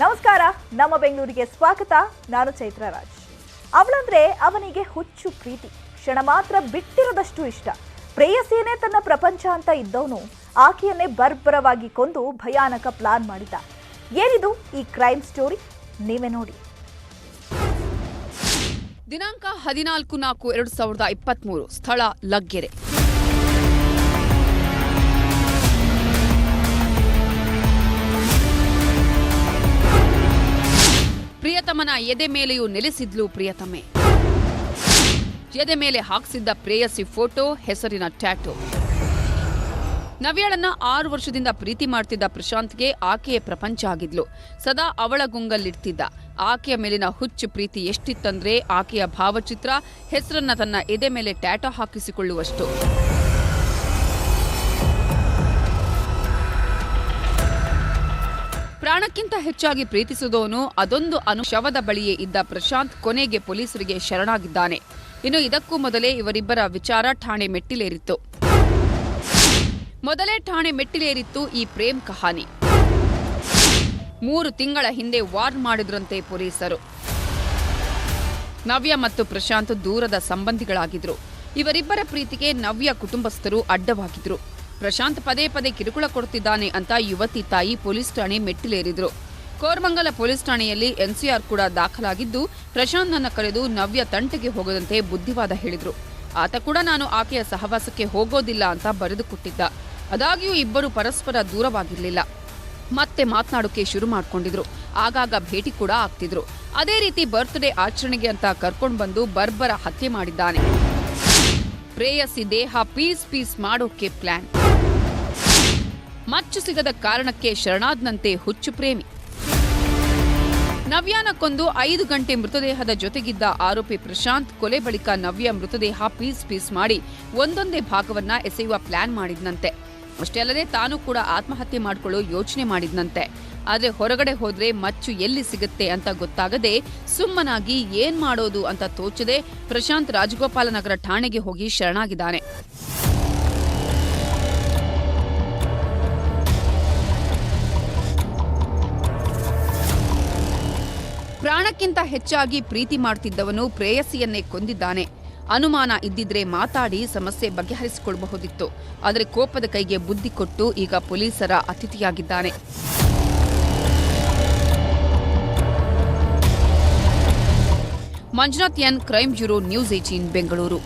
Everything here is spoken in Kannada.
ನಮಸ್ಕಾರ, ನಮ್ಮ ಬೆಂಗಳೂರಿಗೆ ಸ್ವಾಗತ. ನಾನು ಚೈತ್ರ ರಾಜ್. ಅವಳಂದ್ರೆ ಅವನಿಗೆ ಹುಚ್ಚು ಪ್ರೀತಿ. ಕ್ಷಣ ಮಾತ್ರ ಬಿಟ್ಟಿರೋದಷ್ಟು ಇಷ್ಟ. ಪ್ರೇಯಸಿಯೇ ತನ್ನ ಪ್ರಪಂಚ ಅಂತ ಇದ್ದವನು ಆಕೆಯನ್ನೇ ಬರ್ಬರವಾಗಿ ಕೊಂದು ಭಯಾನಕ ಪ್ಲಾನ್ ಮಾಡಿದ. ಏನಿದು ಈ ಕ್ರೈಮ್ ಸ್ಟೋರಿ? ನೀವೇ ನೋಡಿ. ದಿನಾಂಕ ಹದಿನಾಲ್ಕು ನಾಲ್ಕು ಎರಡು ಸಾವಿರದ ಇಪ್ಪತ್ಮೂರು, ಸ್ಥಳ ಲಗ್ಗೆರೆ. ಪ್ರಿಯತಮನ ಎದೆ ಮೇಲೆಯೂ ನೆಲೆಸಿದ್ಲು ಪ್ರಿಯತಮೆ. ಎದೆ ಮೇಲೆ ಹಾಕ್ಸಿದ್ದ ಪ್ರೇಯಸಿ ಫೋಟೋ, ಹೆಸರಿನ ಟ್ಯಾಟೋ. ನವ್ಯಾಳನ್ನ ಆರು ವರ್ಷದಿಂದ ಪ್ರೀತಿ ಮಾಡ್ತಿದ್ದ ಪ್ರಶಾಂತ್ಗೆ ಆಕೆಯ ಪ್ರಪಂಚ ಆಗಿದ್ಲು. ಸದಾ ಅವಳ ಗುಂಗಲ್ಲಿಡ್ತಿದ್ದ ಆಕೆಯ ಮೇಲಿನ ಹುಚ್ಚು ಪ್ರೀತಿ ಎಷ್ಟಿತ್ತಂದ್ರೆ ಆಕೆಯ ಭಾವಚಿತ್ರ, ಹೆಸರನ್ನ ತನ್ನ ಎದೆ ಮೇಲೆ ಟ್ಯಾಟೋ ಹಾಕಿಸಿಕೊಳ್ಳುವಷ್ಟು. ಪ್ರಾಣಕ್ಕಿಂತ ಹೆಚ್ಚಾಗಿ ಪ್ರೀತಿಸಿದವನು ಅದೊಂದು ಅನು ಶವದ ಬಳಿಯೇ ಇದ್ದ ಪ್ರಶಾಂತ್ ಕೊನೆಗೆ ಪೊಲೀಸರಿಗೆ ಶರಣಾಗಿದ್ದಾನೆ. ಇನ್ನು ಇದಕ್ಕೂ ಮೊದಲೇ ಇವರಿಬ್ಬರ ವಿಚಾರ ಠಾಣೆ ಮೆಟ್ಟಿಲೇರಿತ್ತು. ಮೊದಲೇ ಠಾಣೆ ಮೆಟ್ಟಿಲೇರಿತ್ತು ಈ ಪ್ರೇಮ್ ಕಹಾನಿ. ಮೂರು ತಿಂಗಳ ಹಿಂದೆ ವಾರ್ನ್ ಮಾಡಿದ್ರಂತೆ ಪೊಲೀಸರು. ನವ್ಯ ಮತ್ತು ಪ್ರಶಾಂತ್ ದೂರದ ಸಂಬಂಧಿಗಳಾಗಿದ್ರು. ಇವರಿಬ್ಬರ ಪ್ರೀತಿಗೆ ನವ್ಯ ಕುಟುಂಬಸ್ಥರು ಅಡ್ಡವಾಗಿದ್ರು. ಪ್ರಶಾಂತ್ ಪದೇ ಪದೇ ಕಿರುಕುಳ ಕೊಡುತ್ತಿದ್ದಾನೆ ಅಂತ ಯುವತಿ ತಾಯಿ ಪೊಲೀಸ್ ಠಾಣೆ ಮೆಟ್ಟಿಲೇರಿದ್ರು. ಕೋರ್ಮಂಗಲ ಪೊಲೀಸ್ ಠಾಣೆಯಲ್ಲಿ ಎನ್ಸಿಆರ್ ಕೂಡ ದಾಖಲಾಗಿದ್ದು, ಪ್ರಶಾಂತ್ನನ್ನ ಕರೆದು ನವ್ಯ ತಂಟೆಗೆ ಹೋಗದಂತೆ ಬುದ್ಧಿವಾದ ಹೇಳಿದ್ರು. ಆತ ಕೂಡ ನಾನು ಆಕೆಯ ಸಹವಾಸಕ್ಕೆ ಹೋಗೋದಿಲ್ಲ ಅಂತ ಬರೆದುಕೊಟ್ಟಿದ್ದ. ಆದಾಗ್ಯೂ ಇಬ್ಬರು ಪರಸ್ಪರ ದೂರವಾಗಿರಲಿಲ್ಲ. ಮತ್ತೆ ಮಾತನಾಡೋಕೆ ಶುರು ಮಾಡ್ಕೊಂಡಿದ್ರು. ಆಗಾಗ ಭೇಟಿ ಕೂಡ ಆಗ್ತಿದ್ರು. ಅದೇ ರೀತಿ ಬರ್ತ್ಡೇ ಆಚರಣೆಗೆ ಅಂತ ಕರ್ಕೊಂಡು ಬಂದು ಬರ್ಬರ ಹತ್ಯೆ ಮಾಡಿದ್ದಾನೆ. ಪ್ರೇಯಸಿ ದೇಹ ಪೀಸ್ ಪೀಸ್ ಮಾಡೋಕೆ ಪ್ಲಾನ್. ಮಚ್ಚು ಸಿಗದ ಕಾರಣಕ್ಕೆ ಶರಣಾದ್ನಂತೆ ಹುಚ್ಚು ಪ್ರೇಮಿ. ನವ್ಯಾನ ಕೊಂದು ಐದು ಗಂಟೆ ಮೃತದೇಹದ ಜೊತೆಗಿದ್ದ ಆರೋಪಿ ಪ್ರಶಾಂತ್ ಕೊಲೆ ಬಳಿಕ ನವ್ಯ ಮೃತದೇಹ ಪೀಸ್ ಪೀಸ್ ಮಾಡಿ ಒಂದೊಂದೇ ಭಾಗವನ್ನ ಎಸೆಯುವ ಪ್ಲಾನ್ ಮಾಡಿದ್ನಂತೆ. ಅಷ್ಟೇ ಅಲ್ಲದೆ ತಾನು ಕೂಡ ಆತ್ಮಹತ್ಯೆ ಮಾಡಿಕೊಳ್ಳೋ ಯೋಚನೆ ಮಾಡಿದ್ನಂತೆ. ಆದ್ರೆ ಹೊರಗಡೆ ಹೋದ್ರೆ ಮಚ್ಚು ಎಲ್ಲಿ ಸಿಗುತ್ತೆ ಅಂತ ಗೊತ್ತಾಗದೆ ಸುಮ್ಮನಾಗಿ ಏನ್ ಮಾಡೋದು ಅಂತ ತೋಚದೆ ಪ್ರಶಾಂತ್ ರಾಜಗೋಪಾಲನಗರ ಠಾಣೆಗೆ ಹೋಗಿ ಶರಣಾಗಿದ್ದಾನೆ. ಪ್ರಾಣಕ್ಕಿಂತ ಹೆಚ್ಚಾಗಿ ಪ್ರೀತಿ ಮಾಡ್ತಿದ್ದವನು ಪ್ರೇಯಸಿಯನ್ನೇ ಕೊಂದಿದ್ದಾನೆ. ಅನುಮಾನ ಇದ್ದಿದ್ರೆ ಮಾತಾಡಿ ಸಮಸ್ಯೆ ಬಗೆಹರಿಸಿಕೊಳ್ಳಬಹುದಿತ್ತು ಆದರೆ ಕೋಪದ ಕೈಗೆ ಬುದ್ಧಿ ಕೊಟ್ಟು ಈಗ ಪೊಲೀಸರ ಅತಿಥಿಯಾಗಿದ್ದಾನೆ. Manjunath N crime bureau news eighteen Bengaluru.